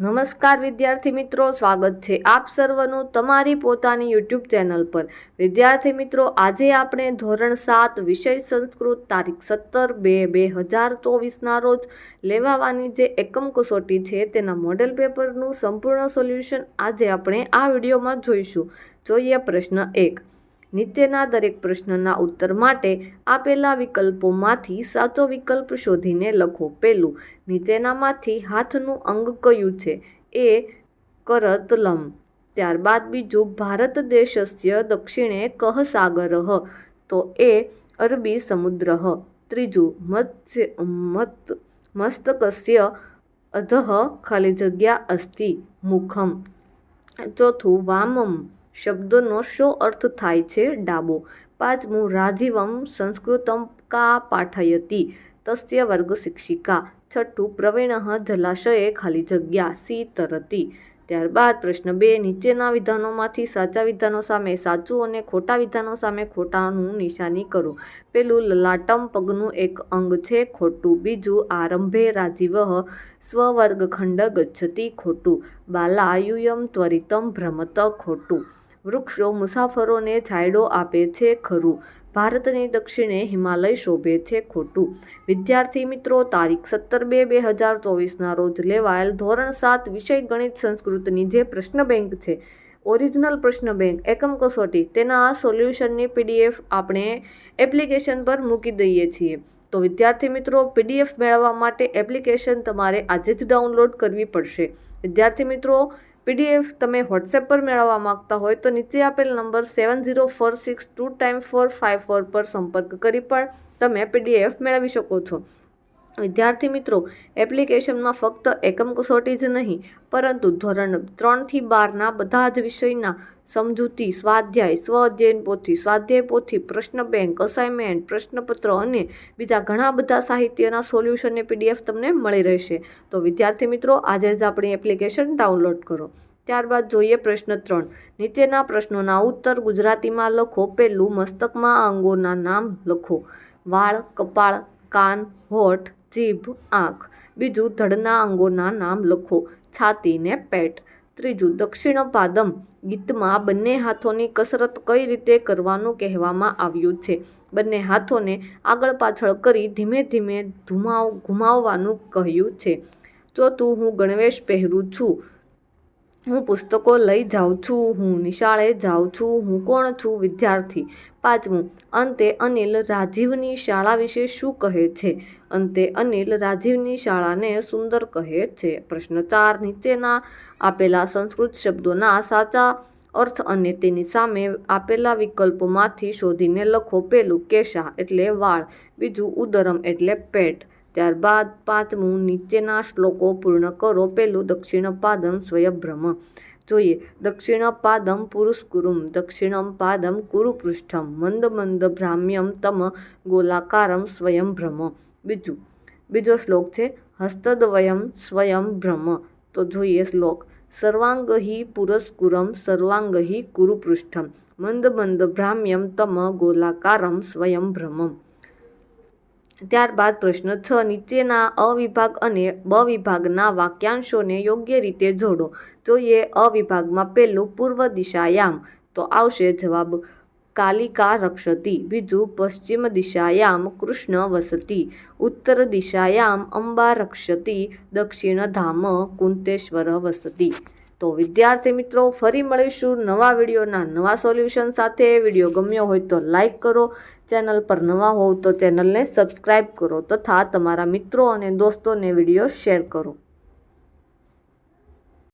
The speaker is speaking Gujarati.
નમસ્કાર વિદ્યાર્થી મિત્રો, સ્વાગત છે આપ સર્વનું તમારી પોતાની યુટ્યુબ ચેનલ પર. વિદ્યાર્થી મિત્રો, આજે આપણે ધોરણ સાત વિષય સંસ્કૃત તારીખ સત્તર બે બે હજાર ચોવીસના રોજ લેવાવાની જે એકમ કસોટી છે તેના મોડેલ પેપરનું સંપૂર્ણ સોલ્યુશન આજે આપણે આ વિડીયોમાં જોઈશું. જોઈએ પ્રશ્ન એક. નીચેના દરેક પ્રશ્નના ઉત્તર માટે આપેલા વિકલ્પોમાંથી સાચો વિકલ્પ શોધીને લખો પહેલું. નીચેનામાંથી હાથનું અંગ કયું છે? એ કરતલમ. ત્યારબાદ બીજું, ભારત દેશસ્ય દક્ષિણે કહ સાગર? તો એ અરબી સમુદ્ર. ત્રીજું, મત્સ્ય, મત, મસ્તકસ્ય અધઃ ખાલી જગ્યા અસ્તિ, મુખમ. ચોથું, વામમ. શબ્દનો શો અર્થ થાય છે ડાબો. પાંચમું, રાજીવમ સંસ્કૃતમ કા પાઠયતી? તસ્ય વર્ગ શિક્ષિકા. છઠ્ઠું, પ્રવીણ જલાશયે ખાલી જગ્યા સી તરતી. ત્યારબાદ પ્રશ્ન બે, નીચેના વિધાનોમાંથી સાચા વિધાનો સામે સાચું અને ખોટા વિધાનો સામે ખોટાનું નિશાની કરો. પેલું, લલાટમ પગનું એક અંગ છે ખોટું. બીજું, આરંભે રાજીવ સ્વવર્ગખંડ ગચ્છતી ખોટું. બાલાયુયમ ત્વરિતમ ભ્રમત ખોટું. વૃક્ષો મુસાફરોને છાંયડો આપે છે ખરું. ભારતની દક્ષિણે હિમાલય શોભે છે ખોટું. વિદ્યાર્થી મિત્રો, તારીખ સત્તર બે બે હજાર ચોવીસના રોજ લેવાયેલ ધોરણ સાત વિષય ગણિત સંસ્કૃતની જે પ્રશ્ન બેંક છે, ઓરિજિનલ પ્રશ્ન બેંક, એકમ કસોટી, તેના સોલ્યુશનની પીડીએફ આપણે એપ્લિકેશન પર મૂકી દઈએ છીએ. તો વિદ્યાર્થી મિત્રો, પીડીએફ મેળવવા માટે એપ્લિકેશન તમારે આજે જ ડાઉનલોડ કરવી પડશે. વિદ્યાર્થી મિત્રો પીડીએફ તમે વોટ્સએપ પર મેળવવા માંગતા હોય તો નીચે આપેલ number seven zero four six two time four five four પર સંપર્ક કરી પણ તમે પીડીએફ મેળવી શકો છો. વિદ્યાર્થી મિત્રો, એપ્લિકેશનમાં ફક્ત એકમ કસોટી જ નહીં, પરંતુ ધોરણ ત્રણથી બારના બધા જ વિષયના સમજૂતી, સ્વાધ્યાય સ્વ અધ્યયન પોથી સ્વાધ્યાય પોથી પ્રશ્ન બેંક અસાઇનમેન્ટ પ્રશ્નપત્ર અને બીજા ઘણા બધા સાહિત્યના સોલ્યુશનને પીડીએફ તમને મળી રહેશે. તો વિદ્યાર્થી મિત્રો, આજે જ આપણી એપ્લિકેશન ડાઉનલોડ કરો. ત્યારબાદ જોઈએ પ્રશ્ન ત્રણ. નીચેના પ્રશ્નોના ઉત્તર ગુજરાતીમાં લખો. પહેલું, મસ્તકમાં અંગોના નામ લખો. વાળ, કપાળ, કાન, હોઠ જીભ, આંખ. બીજું ધડના અંગોના નામ લખો. છાતી ને પેટ. ત્રીજું દક્ષિણ પાદમ ગીતમાં બંને હાથોની કસરત કઈ રીતે કરવાનું કહેવામાં આવ્યું છે? બંને હાથોને આગળ પાછળ કરી ધીમે ધીમે ધુમાવ ઘુમાવવાનું કહ્યું છે. ચોથું હું ગણવેશ પહેરું છું. હું પુસ્તકો લઈ જાઉં છું, હું નિશાળે જાઉં છું, હું કોણ છું વિદ્યાર્થી? પાંચમું, અંતે અનિલ રાજીવની શાળા વિશે શું કહે છે? અંતે અનિલ રાજીવની શાળાને સુંદર કહે છે. પ્રશ્ન ચાર, નીચેના આપેલા સંસ્કૃત શબ્દોના સાચા અર્થ અને તેની સામે આપેલા વિકલ્પોમાંથી શોધીને લખો. પેલું કેશા એટલે વાળ, બીજું, ઉદરમ એટલે પેટ. ત્યારબાદ પાંચમું, નીચેના શ્લોકો પૂર્ણ કરો. પેલું દક્ષિણ પાદમ સ્વયંભ્રમ. જોઈએ દક્ષિણ પાદમ પુરુષકુરુમ દક્ષિણમ પાદમ કુરુપૃષ્ઠમ મંદ મંદ ભ્રામ્યમ તમ ગોલાકારમ સ્વયંભ્રમ. બીજું, બીજો શ્લોક છે, હસ્તદ્વયમ સ્વયંભ્રમ. તો જોઈએ શ્લોક, સર્વાંગહી પુરસ્કુરમ, સર્વાંગહી કુરુપૃષ્ઠમ મંદ મંદ ભ્રામ્યમ તમ ગોલાકારમ સ્વયંભ્રમમ ત્યારબાદ પ્રશ્ન છ. નીચેના અવિભાગ અને બ વિભાગના વાક્યાંશોને યોગ્ય રીતે જોડો. જોઈએ અવિભાગમાં પહેલું પૂર્વ દિશાયામ. તો આવશે જવાબ, કાલિકા રક્ષતી, બીજું પશ્ચિમ દિશાયામ, કૃષ્ણ વસતી, ઉત્તર દિશાયામ, અંબા રક્ષતી, દક્ષિણ ધામ, કુંતેશ્વર વસતી. તો વિદ્યાર્થી મિત્રો, ફરી મળીશું નવા વિડીયોના નવા સોલ્યુશન સાથે. વીડિયો ગમ્યો હોય તો લાઈક કરો, ચેનલ પર નવા હોવ તો ચેનલને સબસ્ક્રાઈબ કરો તથા તમારા મિત્રો અને દોસ્તોને વીડિયો શેર કરો.